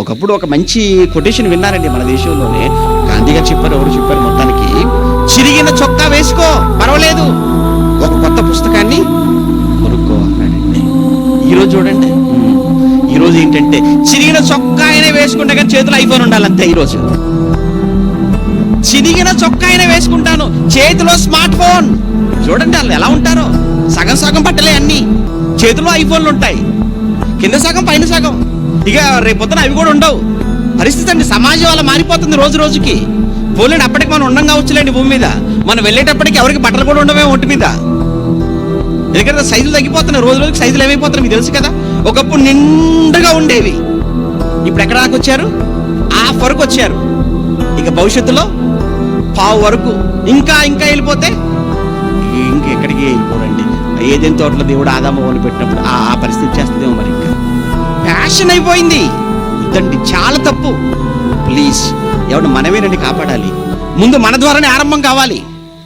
ఒకప్పుడు ఒక మంచి కొటేషన్ విన్నారండి మన దేశంలోనే. గాంధీ గారు చెప్పారు ఎవరు చెప్పారు మొత్తానికి చిరిగిన చొక్కా వేసుకో పర్వాలేదు ఒక కొత్త పుస్తకాన్ని కొనుక్కో అన్నాడండి. ఈరోజు చూడండి ఈరోజు ఏంటంటే చిరిగిన చొక్కా అయినా వేసుకుంటే కానీ చేతిలో ఐఫోన్ ఉండాలంతే ఈరోజు. చిరిగిన చొక్కా అయినా వేసుకుంటాను చేతిలో స్మార్ట్ ఫోన్. చూడండి వాళ్ళు ఎలా ఉంటారో. సగం సగం పట్టలే అన్ని. చేతిలో ఐఫోన్లు ఉంటాయి. కింద సగం పైన సగం. ఇక రేపొద్దున అవి కూడా ఉండవు. పరిస్థితి అండి సమాజం అలా మారిపోతుంది రోజు రోజుకి. పోలేండి అప్పటికి మనం ఉండం కావచ్చులేండి భూమి మీద. మనం వెళ్ళేటప్పటికి ఎవరికి బట్టలు కూడా ఉండమే ఒంటి మీద. ఎందుకంటే సైజులు తగ్గిపోతున్నాయి రోజు రోజుకి సైజులు ఏమైపోతున్నాయి మీకు తెలుసు కదా? ఒకప్పుడు నిండుగా ఉండేవి. ఇప్పుడు ఎక్కడ దాకా వచ్చారు? హాఫ్ వరకు వచ్చారు. ఇక భవిష్యత్తులో పావు వరకు. ఇంకా ఇంకా వెళ్ళిపోతే ఇంకెక్కడికి వెళ్ళిపోరండి ఏదైనా తోటలో దేవుడు ఆదామ పెట్టినప్పుడు ఆ పరిస్థితి చేస్తుందేమో ఫ్యాషన్ అయిపోయింది. ఇదండి చాలా తప్పు. ప్లీజ్ ఎవడు మనమేనండి కాపాడాలి. ముందు మన ద్వారానే ఆరంభం కావాలి.